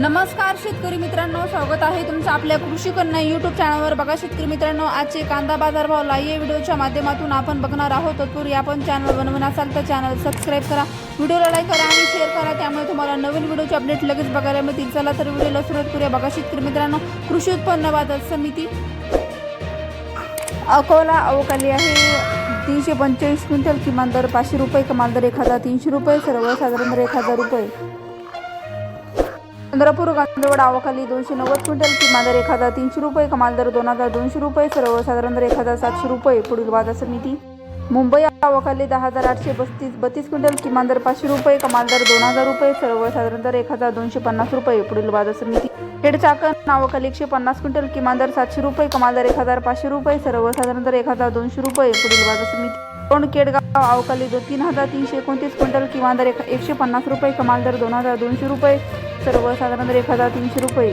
नमस्कार शेतकरी मित्रांनो. स्वागत आहे तुमचं आपल्या कृषी कन्या युट्यूब चॅनलवर बघा शेतकरी मित्रांनो आजचे कांदा बाजार भाव लाईव्ह व्हिडिओच्या माध्यमातून आपण बघणार आहोत. तत्पूर्वी आपण चॅनल बनवून असाल तर चॅनल सबस्क्राईब करा. व्हिडिओला लाईक करा आणि शेअर करा. त्यामुळे तुम्हाला नवीन व्हिडिओचे अपडेट लगेच बघायला मिळतील. चला तर व्हिडिओला सुरुवात करूया. बघा शेतकरी मित्रांनो कृषी उत्पन्न बाजार समिती अकोला अवकाली आहे. तीनशे पंचेचाळीस क्विंटल किमान दर पाचशे रुपये कमाल दर एक हजार तीनशे रुपये सर्वसाधारण दर एक हजार रुपये. चंद्रपूर गांधवड आवाखाली दोनशे नव्वद क्विंटल किमान दर एक हजार तीनशे रुपये कमाल दर दोन हजार दोनशे रुपये सर्वसाधारण दर एक हजार सातशे रुपये पुढील बाजार समिती. मुंबई आवाखाली दहा हजार आठशे पस्तीस बत्तीस क्विंटल किमान दर पाचशे रुपये कमाल दर दोन हजार रुपये सर्वसाधारण दर एक हजार दोनशे पन्नास रुपये पुढील बाजार समिती. खेड चाकण आवाखाली एकशे पन्नास क्विंटल किमान दर सातशे रुपये कमाल दर एक हजार पाचशे रुपये सर्वसाधारण दर एक हजार दोनशे रुपये पुढील बाजार समिती. कोण केडगाव अवकाली दो तीन हजार तीनशे एकोणतीस क्विंटल किमान दर एकशे पन्नास रुपये कमाल दर दोन हजार दोनशे रुपये सर्वसाधारण दर एक हजार तीनशे रुपये.